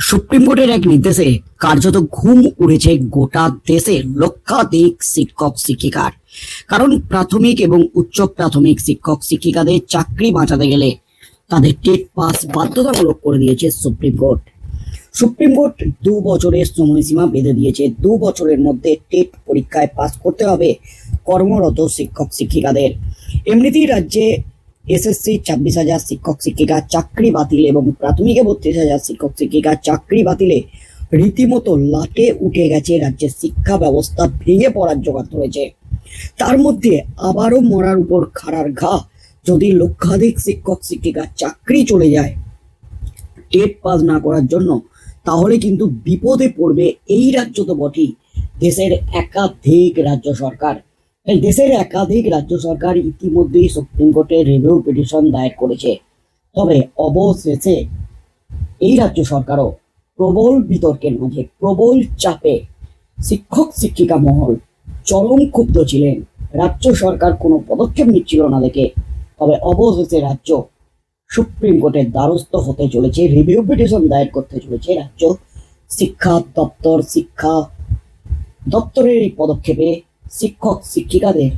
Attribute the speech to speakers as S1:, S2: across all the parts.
S1: Supreme কোর্টের এক নির্দেশে কার্যত ঘুম উড়েছে গোটা দেশের লক্ষাধিক শিক্ষক শিক্ষিকার। কারণ প্রাথমিক এবং উচ্চ প্রাথমিক শিক্ষক শিক্ষিকাদের চাকরি বাঁচাতে গেলে তাদের টেট পাস বাধ্যতামূলক করে দিয়েছে সুপ্রিম কোর্ট। সুপ্রিম কোর্ট দু বছরের সময়সীমা বেঁধে দিয়েছে। দু বছরের মধ্যে টেট পরীক্ষায় পাস করতে হবে কর্মরত শিক্ষক শিক্ষিকাদের। এমনিতেই রাজ্যে এসএসসি, ছাব্বিশ হাজার শিক্ষক, শিক্ষিকা, চাকরি বাতিল এবং প্রাথমিকে বত্রিশ হাজার শিক্ষক, শিক্ষিকা, চাকরি বাতিলে রীতিমতো লাটে উঠে গেছে রাজ্যের শিক্ষা ব্যবস্থা ভেঙে পড়ার জোগাড় ধরেছে তার মধ্যে আবারও মরার উপর খাড়ার ঘা। যদি লক্ষাধিক শিক্ষক, শিক্ষিকা, চাকরি চলে যায়, টেট পাস না করার জন্য, তাহলে কিন্তু বিপদে পড়বে এই রাজ্য তো বটেই, দেশের একাধিক রাজ্য সরকার। দেশের একাধিক রাজ্য সরকার ইতিমধ্যেই সুপ্রিম কোর্টে রিভিউ পিটিশন দায়ের করেছে। তবে অবশেষে এই রাজ্য সরকারও প্রবল বিতর্কের মাঝে, প্রবল চাপে শিক্ষক শিক্ষিকা মহল চরম ক্ষুব্ধ ছিলেন। রাজ্য সরকার কোনো পদক্ষেপ নিচ্ছিল না দেখে। তবে অবশেষে রাজ্য সুপ্রিম কোর্টের দ্বারস্থ হতে চলেছে রিভিউ পিটিশন দায়ের করতে চলেছে রাজ্য শিক্ষা দপ্তর। শিক্ষা দপ্তরের এই পদক্ষেপে শিক্ষক শিক্ষিকাদের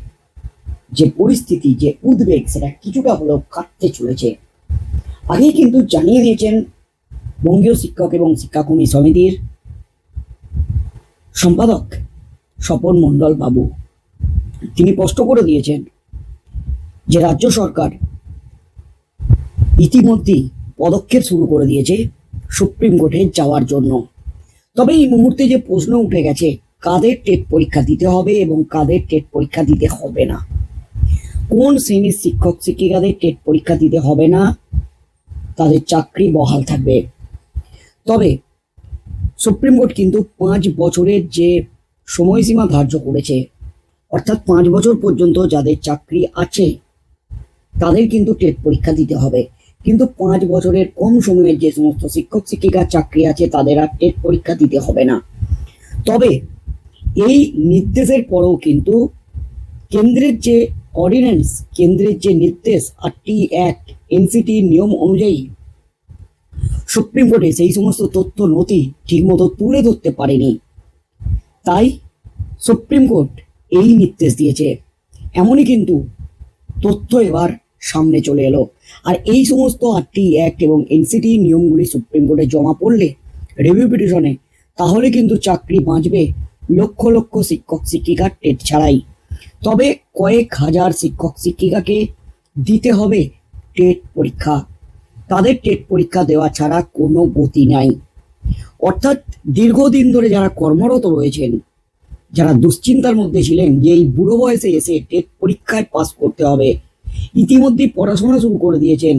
S1: যে পরিস্থিতি, যে উদ্বেগ, সেটা কিছুটা হলেও কাটতে চলেছে। আগেই কিন্তু জানিয়ে দিয়েছেন বঙ্গীয় শিক্ষক এবং শিক্ষাকর্মী সমিতির সম্পাদক স্বপন মণ্ডল বাবু। তিনি স্পষ্ট করে দিয়েছেন যে রাজ্য সরকার ইতিমধ্যেই পদক্ষেপ শুরু করে দিয়েছে সুপ্রিম কোর্টে যাওয়ার জন্য। তবে এই মুহূর্তে যে প্রশ্ন উঠে গেছে কাদের টেট পরীক্ষা দিতে হবে এবং কাদের টেট পরীক্ষা দিতে হবে না? কোন শ্রেণির শিক্ষক শিক্ষিকাদের টেট পরীক্ষা দিতে হবে না? তাদের চাকরি বহাল থাকবে। তবে সুপ্রিম কোর্ট কিন্তু পাঁচ বছরের যে সময়সীমা ধার্য করেছে, অর্থাৎ পাঁচ বছর পর্যন্ত যাদের চাকরি আছে, তাদের কিন্তু টেট পরীক্ষা দিতে হবে। কিন্তু পাঁচ বছরের কম সময়ের যে সমস্ত শিক্ষক শিক্ষিকার চাকরি আছে, তাদের আর টেট পরীক্ষা দিতে হবে না। তবে এই নির্দেশের পরেও কিন্তু কেন্দ্রের যে অর্ডিন্যান্স কেন্দ্রের যে নির্দেশ, আটটি অ্যাক্ট এনসিটির নিয়ম অনুযায়ী সুপ্রিম কোর্টে সেই সমস্ত তথ্য, নথি ঠিকমতো তুলে ধরতে পারেনি। তাই সুপ্রিম কোর্ট এই নির্দেশ দিয়েছে। এমনই কিন্তু তথ্য এবার সামনে চলে এলো। আর এই সমস্ত আটটি অ্যাক্ট এবং এনসিটি নিয়মগুলি সুপ্রিম কোর্টে জমা পড়লে রিভিউ পিটিশনে তাহলে কিন্তু চাকরি বাঁচবে লক্ষ লক্ষ শিক্ষক শিক্ষিকার টেট ছাড়াই। তবে কয়েক হাজার শিক্ষক শিক্ষিকাকে দিতে হবে টেট পরীক্ষা। তাদের টেট পরীক্ষা দেওয়া ছাড়া কোনো গতি নাই। অর্থাৎ দীর্ঘদিন ধরে যারা কর্মরত রয়েছেন, যারা দুশ্চিন্তার মধ্যে ছিলেন যে এই বুড়ো বয়সে এসে টেট পরীক্ষায় পাস করতে হবে, ইতিমধ্যে পড়াশোনা শুরু করে দিয়েছেন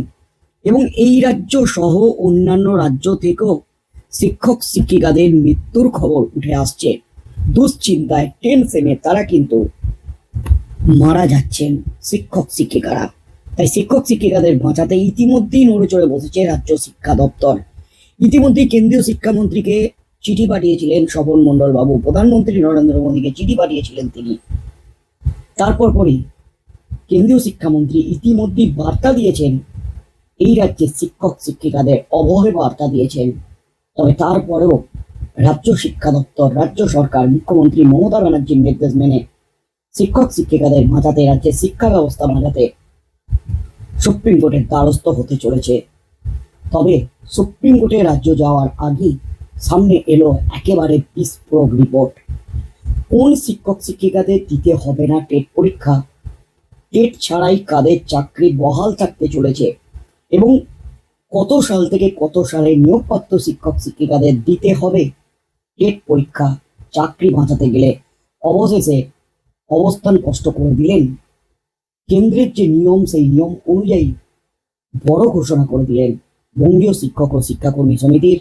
S1: এবং এই রাজ্য সহ অন্যান্য রাজ্য থেকেও শিক্ষক শিক্ষিকাদের মৃত্যুর খবর উঠে আসছে। দুশ্চিন্তায় টেনশনে তারা কিন্তু মারা যাচ্ছেন শিক্ষক শিক্ষিকারা। তাই শিক্ষক শিক্ষিকাদের বাঁচাতে ইতিমধ্যেই নড়ে চড়ে বসেছে রাজ্য শিক্ষা দপ্তর। ইতিমধ্যেই কেন্দ্রীয় শিক্ষামন্ত্রীকে চিঠি পাঠিয়েছিলেন স্বপন মণ্ডল বাবু প্রধানমন্ত্রী নরেন্দ্র মোদীকে চিঠি পাঠিয়েছিলেন তিনি। তারপর পরই কেন্দ্রীয় শিক্ষামন্ত্রী ইতিমধ্যেই বার্তা দিয়েছেন, এই রাজ্যের শিক্ষক শিক্ষিকাদের অবহে বার্তা দিয়েছেন। তবে তারপরেও রাজ্য শিক্ষা দপ্তর, রাজ্য সরকার, মুখ্যমন্ত্রী মমতা ব্যানার্জির নির্দেশ মেনে শিক্ষক শিক্ষিকাদের বাঁচাতে রাজ্যের শিক্ষা ব্যবস্থা বাঁচাতে সুপ্রিম কোর্টের দ্বারস্থ হতে চলেছে। তবে সুপ্রিম কোর্টে রাজ্য যাওয়ার আগেই সামনে এলো একেবারে বিস্ফোরক রিপোর্ট। কোন শিক্ষক শিক্ষিকাদের দিতে হবে না টেট পরীক্ষা? টেট ছাড়াই কাদের চাকরি বহাল থাকতে চলেছে? এবং কত সাল থেকে কত সালে নিয়োগপ্রাপ্ত শিক্ষক শিক্ষিকাদের দিতে হবে টেট পরীক্ষা, চাকরি বাঁচাতে গেলে অবশেষে অবস্থান কষ্ট করে দিলেন। কেন্দ্রের যে নিয়ম, সেই নিয়ম অনুযায়ী বড় ঘোষণা করে দিলেন বঙ্গীয় শিক্ষক ও শিক্ষাকর্মী সমিতির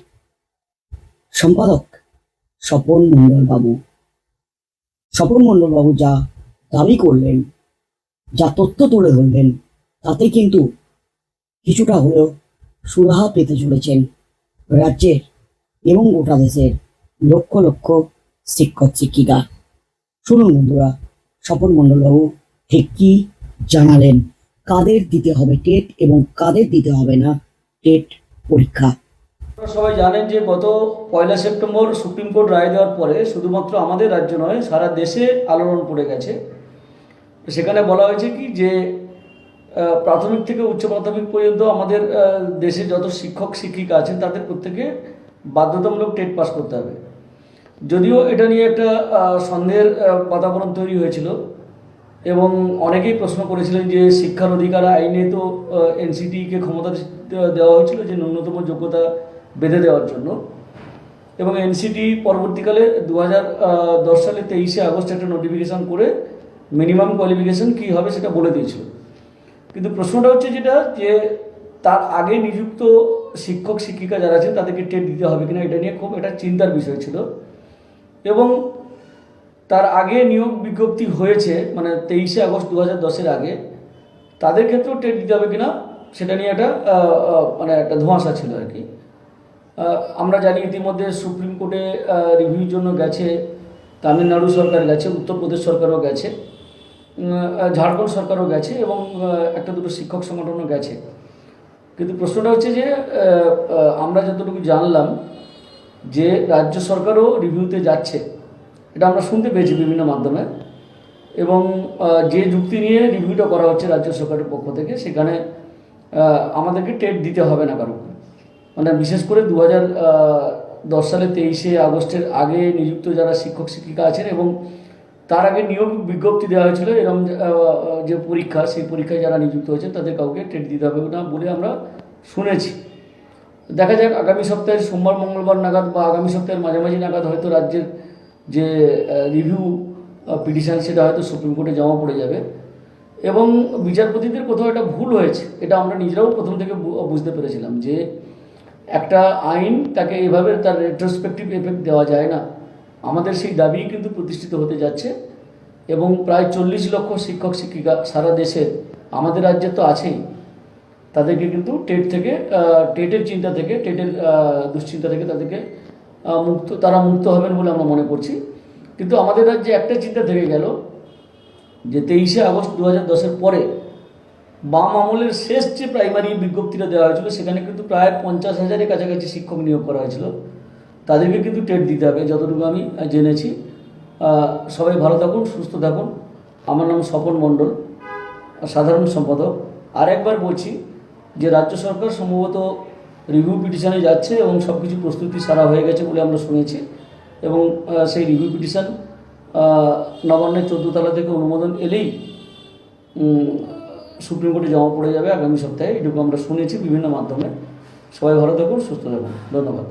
S1: সম্পাদক স্বপন মণ্ডল বাবু স্বপন মণ্ডল বাবু যা দাবি করলেন, যা তথ্য তুলে ধরলেন, তাতে কিন্তু কিছুটা হলেও সুরাহা পেতে চলেছেন রাজ্যের এবং গোটা দেশের লক্ষ লক্ষ শিক্ষক, শিক্ষিকা। শুনুন বন্ধুরা, স্বপন মণ্ডলবাবু ঠিক কি জানালেন? কাদের দিতে হবে টেট এবং কাদের দিতে হবে না টেট পরীক্ষা?
S2: সবাই জানেন যে গত পয়লা সেপ্টেম্বর সুপ্রিম কোর্ট রায় দেওয়ার পরে শুধুমাত্র আমাদের রাজ্য নয়, সারা দেশে আলোড়ন পড়ে গেছে। সেখানে বলা হয়েছে কি যে প্রাথমিক থেকে উচ্চ প্রাথমিক পর্যন্ত আমাদের দেশে যত শিক্ষক, শিক্ষিকা আছেন তাদের প্রত্যেকে বাধ্যতামূলক টেট পাস করতে হবে। যদিও এটা নিয়ে একটা সন্দেহের বাতাবরণ তৈরি হয়েছিল এবং অনেকেই প্রশ্ন করেছিলেন যে শিক্ষার অধিকার আইনে তো এনসিটিকে ক্ষমতা দেওয়া হয়েছিল যে ন্যূনতম যোগ্যতা বেঁধে দেওয়ার জন্য এবং এনসিটি পরবর্তীকালে দু হাজার দশ সালে তেইশে আগস্ট একটা নোটিফিকেশন করে মিনিমাম কোয়ালিফিকেশন কী হবে সেটা বলে দিয়েছিল। কিন্তু প্রশ্নটা হচ্ছে যেটা, যে তার আগে নিযুক্ত শিক্ষক, শিক্ষিকা যারা আছেন তাদেরকে টেট দিতে হবে কিনা এটা নিয়ে খুব একটা চিন্তার বিষয় ছিল। এবং তার আগে নিয়োগ বিজ্ঞপ্তি হয়েছে মানে তেইশে আগস্ট দু হাজার দশের আগে, তাদের ক্ষেত্রেও টেট দিতে হবে কিনা সেটা নিয়ে একটা মানে একটা ধোঁয়াশা ছিল আর কি। আমরা জানি ইতিমধ্যে সুপ্রিম কোর্টে রিভিউর জন্য গেছে, তামিলনাড়ু সরকার গেছে, উত্তরপ্রদেশ সরকারও গেছে ঝাড়খণ্ড সরকারও গেছে এবং একটা দুটো শিক্ষক সংগঠনও গেছে। কিন্তু প্রশ্নটা হচ্ছে যে আমরা যতটুকু জানলাম যে রাজ্য সরকারও রিভিউতে যাচ্ছে এটা আমরা শুনতে পেয়েছি বিভিন্ন মাধ্যমে। এবং যে যুক্তি নিয়ে রিভিউটা করা হচ্ছে রাজ্য সরকারের পক্ষ থেকে সেখানে আমাদেরকে টেট দিতে হবে না কারও মানে বিশেষ করে দু হাজার দশ সালে তেইশে আগস্টের আগে নিযুক্ত যারা শিক্ষক শিক্ষিকা আছেন এবং তার আগে নিয়োগ বিজ্ঞপ্তি দেওয়া হয়েছিল এরকম যে, পরীক্ষা সেই পরীক্ষায় যারা নিযুক্ত হয়েছে তাদের কাউকে টেট দিতে হবে না বলে আমরা শুনেছি। দেখা যাক, আগামী সপ্তাহের সোমবার, মঙ্গলবার নাগাদ বা আগামী সপ্তাহের মাঝামাঝি নাগাদ হয়তো রাজ্যের যে রিভিউ পিটিশন সেটা হয়তো সুপ্রিম কোর্টে জমা পড়ে যাবে। এবং বিচারপতিদের কোথাও একটা ভুল হয়েছে, এটা আমরা নিজেরাও প্রথম থেকে বুঝতে পেরেছিলাম যে একটা আইন তাকে এভাবে তার রেট্রোস্পেক্টিভ এফেক্ট দেওয়া যায় না। আমাদের সেই দাবি কিন্তু প্রতিষ্ঠিত হতে যাচ্ছে এবং প্রায় চল্লিশ লক্ষ শিক্ষক, শিক্ষিকা সারা দেশের আমাদের রাজ্যে তো আছেই। তাদেরকে কিন্তু টেট থেকে টেটের চিন্তা থেকে, টেটের দুশ্চিন্তা থেকে তাদেরকে মুক্ত, তারা মুক্ত হবেন বলে আমরা মনে করছি। কিন্তু আমাদের রাজ্যে একটা চিন্তা থেকে গেল যে তেইশে আগস্ট দু হাজার দশের পরে বাম আমলের শেষ যে প্রাইমারি বিজ্ঞপ্তিটা দেওয়া হয়েছিল, সেখানে কিন্তু প্রায় পঞ্চাশ হাজারের কাছাকাছি শিক্ষক নিয়োগ করা হয়েছিল। তাদেরকে কিন্তু টেট দিতে হবে, যতটুকু আমি জেনেছি। সবাই ভালো থাকুন, সুস্থ থাকুন। আমার নাম স্বপন মণ্ডল, সাধারণ সম্পাদক। আর একবার বলছি যে রাজ্য সরকার সম্ভবত রিভিউ পিটিশনে যাচ্ছে এবং সব কিছু প্রস্তুতি সারা হয়ে গেছে বলে আমরা শুনেছি এবং সেই রিভিউ পিটিশান নবান্নের চোদ্দ তলা থেকে অনুমোদন এলেই সুপ্রিম কোর্টে জমা পড়ে যাবে আগামী সপ্তাহে, এটুকু আমরা শুনেছি বিভিন্ন মাধ্যমে। সবাই ভালো থাকুন, সুস্থ থাকুন। ধন্যবাদ।